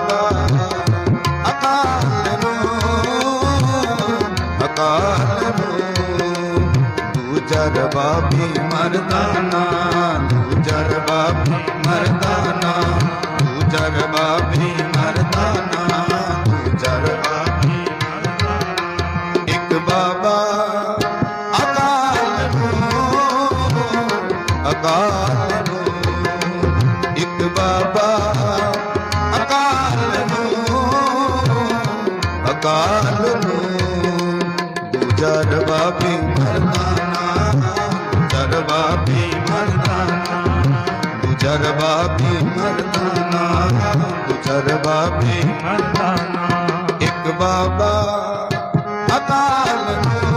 ਬਾਬਾ ਅਕਾਲ ਨੂੰ ਅਕਾਲ ਨੂੰ ਦੂਜਰ ਬਾਬੀ ਮਰਦਾਨਾ ਦੂਜਰ ਬਾਬੀ ਮਰਦਾਨਾ ਦੂਜਰ ਬਾਬੀ ਮਰਦਾਨਾ ਦੂਜਰ ਬਾਬੀ ਇੱਕ ਬਾਬਾ ਅਕਾਲ ਨੂੰ ਅਕਾਲ ਨੂੰ ਕਾਲ ਨੂੰ ਦੂਜਾ ਰਬਾਬੀ ਮਰਦਾਨਾ ਦਰਬਾਬੀ ਮਰਦਾਨਾ ਦੂਜਾ ਰਬਾਬੀ ਮਰਦਾਨਾ ਦੂਜਾ ਰਬਾਬੀ ਮਰਦਾਨਾ ਇੱਕ ਬਾਬਾ ਅਕਾਲ ਨੂੰ